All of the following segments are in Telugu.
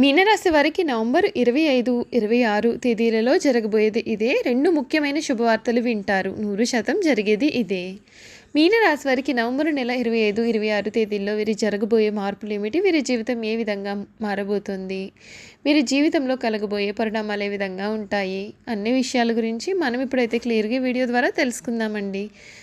మీనరాశి వారికి నవంబర్ ఇరవై ఐదు ఇరవై ఆరు తేదీలలో జరగబోయేది ఇదే. రెండు ముఖ్యమైన శుభవార్తలు వింటారు. నూరు శాతం జరిగేది ఇదే. మీనరాశి వారికి నవంబర్ నెల ఇరవై ఐదు ఇరవై ఆరు తేదీల్లో వీరి జరగబోయే మార్పులు ఏమిటి? వీరి జీవితం ఏ విధంగా మారబోతుంది? వీరి జీవితంలో కలగబోయే పరిణామాలు ఏ విధంగా ఉంటాయి? అన్ని విషయాల గురించి మనం ఇప్పుడైతే క్లియర్గా వీడియో ద్వారా తెలుసుకుందామండి.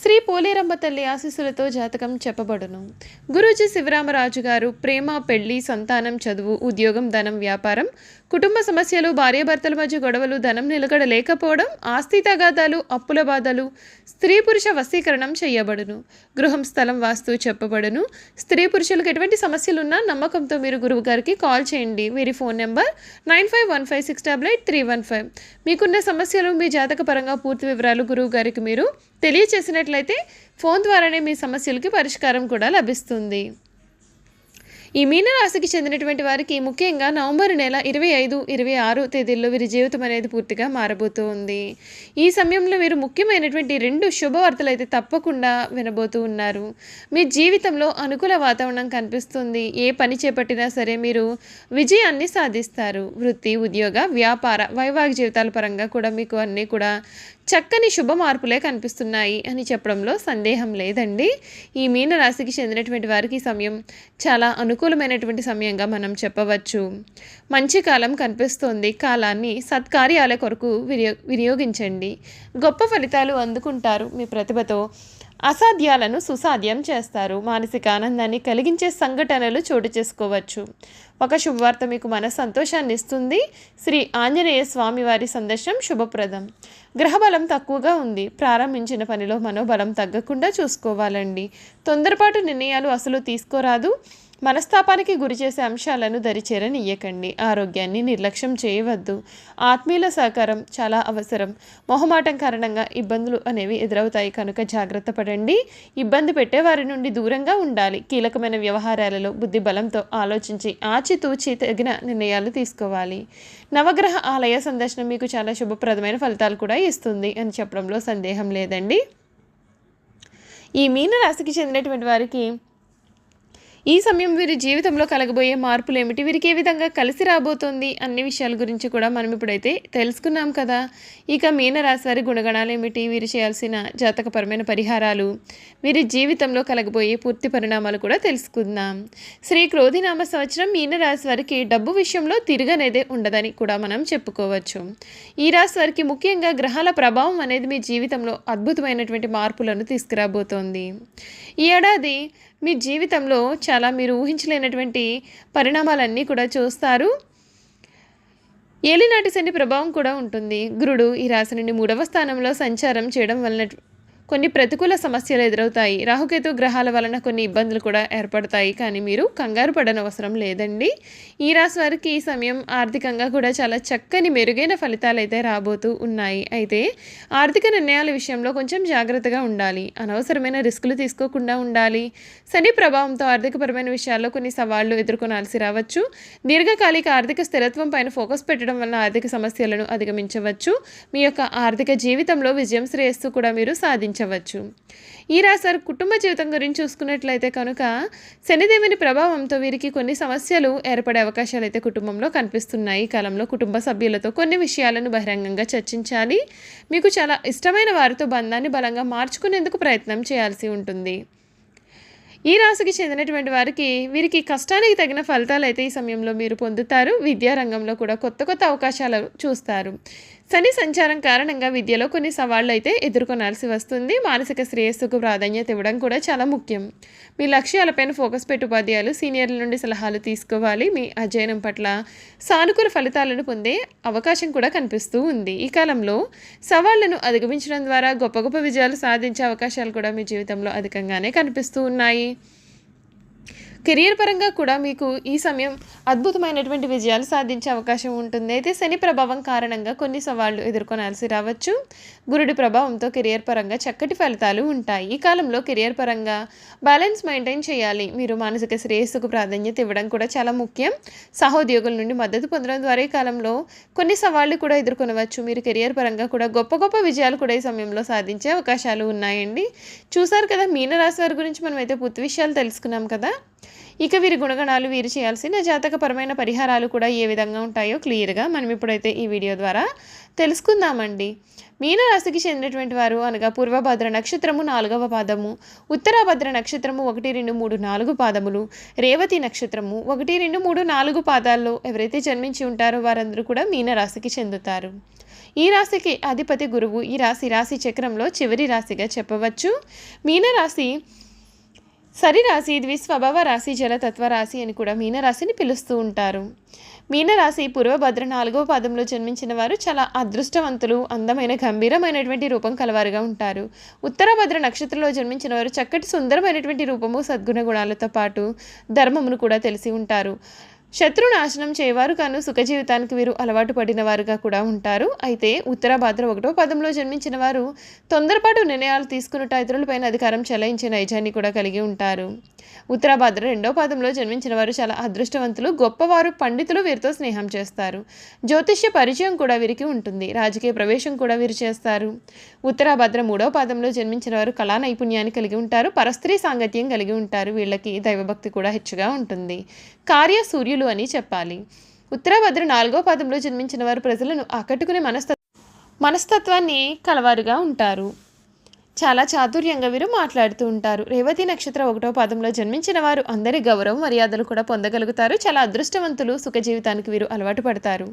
శ్రీ పోలేరమ్మ తల్లి ఆశీస్సులతో జాతకం చెప్పబడును. గురూజీ శివరామరాజు గారు ప్రేమ పెళ్ళి సంతానం చదువు ఉద్యోగం ధనం వ్యాపారం కుటుంబ సమస్యలు భార్యాభర్తల మధ్య గొడవలు ధనం నిలకడ లేకపోవడం ఆస్తి తగాదాలు అప్పుల బాధలు స్త్రీ పురుష వశీకరణం చేయబడును. గృహం స్థలం వాస్తు చెప్పబడును. స్త్రీ పురుషులకు ఎటువంటి సమస్యలున్నా నమ్మకంతో మీరు గురువు గారికి కాల్ చేయండి. వీరి phone number nine five one five six double eight three one five. మీకున్న సమస్యలు మీ జాతక పరంగా పూర్తి వివరాలు గురువు గారికి మీరు తెలియచేసినట్లయితే ఫోన్ ద్వారానే మీ సమస్యలకి పరిష్కారం కూడా లభిస్తుంది. ఈ మీనరాశికి చెందినటువంటి వారికి ముఖ్యంగా నవంబర్ నెల ఇరవై ఐదు ఇరవై ఆరు తేదీల్లో వీరి జీవితం అనేది పూర్తిగా మారబోతూ ఉంది ఈ సమయంలో వీరు ముఖ్యమైనటువంటి రెండు శుభవార్తలు అయితే తప్పకుండా వినబోతూ ఉన్నారు. మీ జీవితంలో అనుకూల వాతావరణం కనిపిస్తుంది. ఏ పని చేపట్టినా సరే మీరు విజయాన్ని సాధిస్తారు. వృత్తి ఉద్యోగ వ్యాపార వైవాహిక జీవితాల పరంగా కూడా మీకు అన్నీ కూడా చక్కని శుభ మార్పులే కనిపిస్తున్నాయి అని చెప్పడంలో సందేహం లేదండి. ఈ మీనరాశికి చెందినటువంటి వారికి సమయం చాలా అనుకూలమైనటువంటి సమయంగా మనం చెప్పవచ్చు. మంచి కాలం కనిపిస్తోంది. కాలాన్ని సత్కార్యాల కొరకు వినియో వినియోగించండి. గొప్ప ఫలితాలు అందుకుంటారు మీ ప్రతిభతో. అసాధ్యాలను సుసాధ్యం చేస్తారు. మానసిక ఆనందాన్ని కలిగించే సంఘటనలు చోటు చేసుకోవచ్చు. ఒక శుభవార్త మీకు మన సంతోషాన్ని ఇస్తుంది. శ్రీ ఆంజనేయ స్వామి వారి సందర్శనం శుభప్రదం. గ్రహబలం తక్కువగా ఉంది. ప్రారంభించిన పనిలో మనోబలం తగ్గకుండా చూసుకోవాలండి. తొందరపాటు నిర్ణయాలు అసలు తీసుకోరాదు. మనస్తాపానికి గురి చేసే అంశాలను దరిచేరనియ్యకండి. ఆరోగ్యాన్ని నిర్లక్ష్యం చేయవద్దు. ఆత్మీయుల సహకారం చాలా అవసరం. మొహమాటం కారణంగా ఇబ్బందులు అనేవి ఎదురవుతాయి. కనుక జాగ్రత్త పడండి. ఇబ్బంది పెట్టే వారి నుండి దూరంగా ఉండాలి. కీలకమైన వ్యవహారాలలో బుద్ధి బలంతో ఆలోచించి ఆచితూచి తగిన నిర్ణయాలు తీసుకోవాలి. నవగ్రహ ఆలయ సందర్శనం మీకు చాలా శుభప్రదమైన ఫలితాలు కూడా ఇస్తుంది అని చెప్పడంలో సందేహం లేదండి. ఈ మీన రాశికి చెందినటువంటి వారికి ఈ సమయం వీరి జీవితంలో కలగబోయే మార్పులు ఏమిటి వీరికి ఏ విధంగా కలిసి రాబోతోంది? అన్ని విషయాల గురించి కూడా మనం ఇప్పుడైతే తెలుసుకున్నాం కదా. ఇక మీనరాశి వారి గుణగణాలు ఏమిటి వీరు చేయాల్సిన జాతకపరమైన పరిహారాలు వీరి జీవితంలో కలగబోయే పూర్తి పరిణామాలు కూడా తెలుసుకుందాం. శ్రీ క్రోధినామ సంవత్సరం మీనరాశి వారికి డబ్బు విషయంలో తిరగనేదే ఉండదని కూడా మనం చెప్పుకోవచ్చు. ఈ రాశి వారికి ముఖ్యంగా గ్రహాల ప్రభావం అనేది మీ జీవితంలో అద్భుతమైనటువంటి మార్పులను తీసుకురాబోతోంది. ఈ ఏడాది మీ జీవితంలో చాలా మీరు ఊహించలేనటువంటి పరిణామాలన్నీ కూడా చూస్తారు. ఏలినాటి శని ప్రభావం కూడా ఉంటుంది. గురుడు ఈ రాశి నుండి మూడవ స్థానంలో సంచారం చేయడం వలన కొన్ని ప్రతికూల సమస్యలు ఎదురవుతాయి. రాహుకేతు గ్రహాల వలన కొన్ని ఇబ్బందులు కూడా ఏర్పడతాయి. కానీ మీరు కంగారు పడనవసరం లేదండి. ఈ రాశి వారికి ఈ సమయం ఆర్థికంగా కూడా చాలా చక్కని మెరుగైన ఫలితాలు అయితే రాబోతూ ఉన్నాయి. అయితే ఆర్థిక నిర్ణయాల విషయంలో కొంచెం జాగ్రత్తగా ఉండాలి. అనవసరమైన రిస్కులు తీసుకోకుండా ఉండాలి. శని ప్రభావంతో ఆర్థికపరమైన విషయాల్లో కొన్ని సవాళ్ళు ఎదుర్కొనాల్సి రావచ్చు. దీర్ఘకాలిక ఆర్థిక స్థిరత్వం పైన ఫోకస్ పెట్టడం వల్ల ఆర్థిక సమస్యలను అధిగమించవచ్చు. మీ యొక్క ఆర్థిక జీవితంలో విజయం శ్రేయస్సు కూడా మీరు సాధించవచ్చు ఈ రాశారు కుటుంబ జీవితం గురించి చూసుకున్నట్లయితే కనుక శనిదేవుని ప్రభావంతో వీరికి కొన్ని సమస్యలు ఏర్పడే అవకాశాలు అయితే కుటుంబంలో కనిపిస్తున్నాయి. ఈ కాలంలో కుటుంబ సభ్యులతో కొన్ని విషయాలను బహిరంగంగా చర్చించాలి. మీకు చాలా ఇష్టమైన వారితో బంధాన్ని బలంగా మార్చుకునేందుకు ప్రయత్నం చేయాల్సి ఉంటుంది. ఈ రాశికి చెందినటువంటి వారికి వీరికి కష్టానికి తగిన ఫలితాలు అయితే ఈ సమయంలో మీరు పొందుతారు. విద్యారంగంలో కూడా కొత్త కొత్త అవకాశాలు చూస్తారు. శని సంచారం కారణంగా విద్యలో కొన్ని సవాళ్ళు అయితే ఎదుర్కొనాల్సి వస్తుంది. మానసిక శ్రేయస్సుకు ప్రాధాన్యత ఇవ్వడం కూడా చాలా ముఖ్యం. మీ లక్ష్యాలపైన ఫోకస్ పెట్టి ఉపాధ్యాయులు సీనియర్ల నుండి సలహాలు తీసుకోవాలి. మీ అధ్యయనం పట్ల సానుకూల ఫలితాలను పొందే అవకాశం కూడా కనిపిస్తూ ఉంది. ఈ కాలంలో సవాళ్ళను అధిగమించడం ద్వారా గొప్ప గొప్ప విజయాలు సాధించే అవకాశాలు కూడా మీ జీవితంలో అధికంగానే కనిపిస్తూ ఉన్నాయి. కెరియర్ పరంగా కూడా మీకు ఈ సమయం అద్భుతమైనటువంటి విజయాలు సాధించే అవకాశం ఉంటుంది. అయితే శని ప్రభావం కారణంగా కొన్ని సవాళ్ళు ఎదుర్కొనాల్సి రావచ్చు. గురుడి ప్రభావంతో కెరియర్ పరంగా చక్కటి ఫలితాలు ఉంటాయి. ఈ కాలంలో కెరియర్ పరంగా బ్యాలెన్స్ మెయింటైన్ చేయాలి. మీరు మానసిక శ్రేయస్సుకు ప్రాధాన్యత ఇవ్వడం కూడా చాలా ముఖ్యం. సహోద్యోగుల నుండి మద్దతు పొందడం ద్వారా ఈ కాలంలో కొన్ని సవాళ్ళు కూడా ఎదుర్కొనవచ్చు. మీరు కెరియర్ పరంగా కూడా గొప్ప గొప్ప విజయాలు కూడా ఈ సమయంలో సాధించే అవకాశాలు ఉన్నాయండి. చూసారు కదా మీనరాశి వారి గురించి మనం అయితే పూర్తి విషయాలు తెలుసుకున్నాం కదా? ఇక వీరి గుణగణాలు వీరు చేయాల్సిన జాతకపరమైన పరిహారాలు కూడా ఏ విధంగా ఉంటాయో క్లియర్గా మనం ఇప్పుడైతే ఈ వీడియో ద్వారా తెలుసుకుందామండి. మీనరాశికి చెందినటువంటి వారు అనగా పూర్వభద్ర నక్షత్రము నాలుగవ పాదము ఉత్తరాభద్ర నక్షత్రము ఒకటి రెండు మూడు నాలుగు పాదములు రేవతి నక్షత్రము ఒకటి రెండు మూడు నాలుగు పాదాల్లో ఎవరైతే జన్మించి ఉంటారో వారందరూ కూడా మీనరాశికి చెందుతారు. ఈ రాశికి అధిపతి గురువు ఈ రాశి రాశి చక్రంలో చివరి రాశిగా చెప్పవచ్చు. మీనరాశి సరిరాశి ద్విస్వభావ రాశి జలతత్వ రాశి అని కూడా మీనరాశిని పిలుస్తూ ఉంటారు. మీనరాశి పూర్వభద్ర నాలుగవ పాదంలో జన్మించిన వారు చాలా అదృష్టవంతులు అందమైన గంభీరమైనటువంటి రూపం కలవారుగా ఉంటారు. ఉత్తరభద్ర నక్షత్రంలో జన్మించిన వారు చక్కటి సుందరమైనటువంటి రూపము సద్గుణ గుణాలతో పాటు ధర్మమును కూడా తెలిసి ఉంటారు. శత్రు నాశనం చేయవారు కాను సుఖజీవితానికి వీరు అలవాటు పడిన వారుగా కూడా ఉంటారు. అయితే ఉత్తర భాద్ర ఒకటో పదంలో జన్మించిన వారు తొందరపాటు నిర్ణయాలు తీసుకున్నట్టు ఇతరులపైన అధికారం చెలాయించే నైజాన్ని కూడా కలిగి ఉంటారు. ఉత్తరాభాద్ర రెండో పాదంలో జన్మించిన వారు చాలా అదృష్టవంతులు గొప్పవారు పండితులు వీరితో స్నేహం చేస్తారు. జ్యోతిష్య పరిచయం కూడా వీరికి ఉంటుంది. రాజకీయ ప్రవేశం కూడా వీరు చేస్తారు. ఉత్తరాభద్ర మూడో పాదంలో జన్మించిన వారు కళా నైపుణ్యాన్ని కలిగి ఉంటారు పరస్త్రీ సాంగత్యం కలిగి ఉంటారు. వీళ్ళకి దైవభక్తి కూడా హెచ్చుగా ఉంటుంది. కార్య సూర్యులు అని చెప్పాలి. ఉత్తరాభద్ర నాలుగో పాదంలో జన్మించిన వారు ప్రజలను ఆకట్టుకునే మనస్త మనస్తత్వాన్ని కలవారుగా ఉంటారు. చాలా చాతుర్యంగా వీరు మాట్లాడుతూ ఉంటారు. రేవతి నక్షత్ర ఒకటో పాదంలో జన్మించిన వారు అందరి గౌరవం మర్యాదలు కూడా పొందగలుగుతారు. చాలా అదృష్టవంతులు సుఖ జీవితానికి వీరు అలవాటు పడతారు.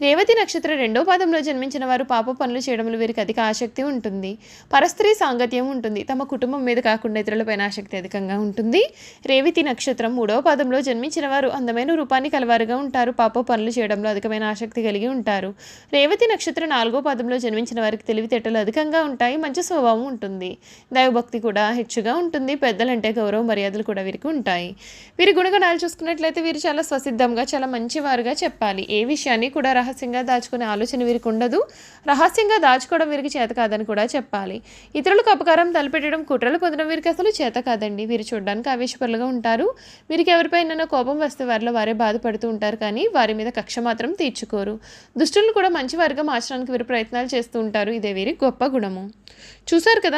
రేవతి నక్షత్ర రెండో పాదంలో జన్మించిన వారు పాప పనులు చేయడంలో వీరికి అధిక ఆసక్తి ఉంటుంది. పరస్త్రీ సాంగత్యం ఉంటుంది. తమ కుటుంబం మీద కాకుండా ఇతరులపైన ఆసక్తి అధికంగా ఉంటుంది. రేవతి నక్షత్రం మూడవ పాదంలో జన్మించిన వారు అందమైన రూపాన్ని కలవారుగా ఉంటారు. పాప పనులు చేయడంలో అధికమైన ఆసక్తి కలిగి ఉంటారు. రేవతి నక్షత్రం నాలుగో పాదంలో జన్మించిన వారికి తెలివితేటలు అధికంగా ఉంటాయి. మంచి స్వభావం ఉంటుంది. ఉంటుంది. దైవభక్తి కూడా హెచ్చుగా ఉంటుంది. పెద్దలంటే గౌరవ మర్యాదలు కూడా వీరికి ఉంటాయి. వీరి గుణగణాలు చూసుకున్నట్లయితే వీరు చాలా స్వసిద్ధంగా చాలా మంచివారుగా చెప్పాలి. ఏ విషయాన్ని కూడా రహస్యంగా దాచుకునే ఆలోచన వీరికి ఉండదు. రహస్యంగా దాచుకోవడం వీరికి చేత కాదని కూడా చెప్పాలి. ఇతరులకు అపకారం తలపెట్టడం కుట్రలు పొందడం వీరికి అసలు చేత కాదండి. వీరు చూడడానికి ఆవేశపరులుగా ఉంటారు. వీరికి ఎవరిపైన కోపం వస్తే వారిలో వారే బాధపడుతూ ఉంటారు కానీ వారి మీద కక్ష మాత్రం తీర్చుకోరు. దుష్టులను కూడా మంచి వారిగా మార్చడానికి వీరు ప్రయత్నాలు చేస్తూ ఉంటారు. ఇదే వీరి గొప్ప గుణము. చూశారు కదా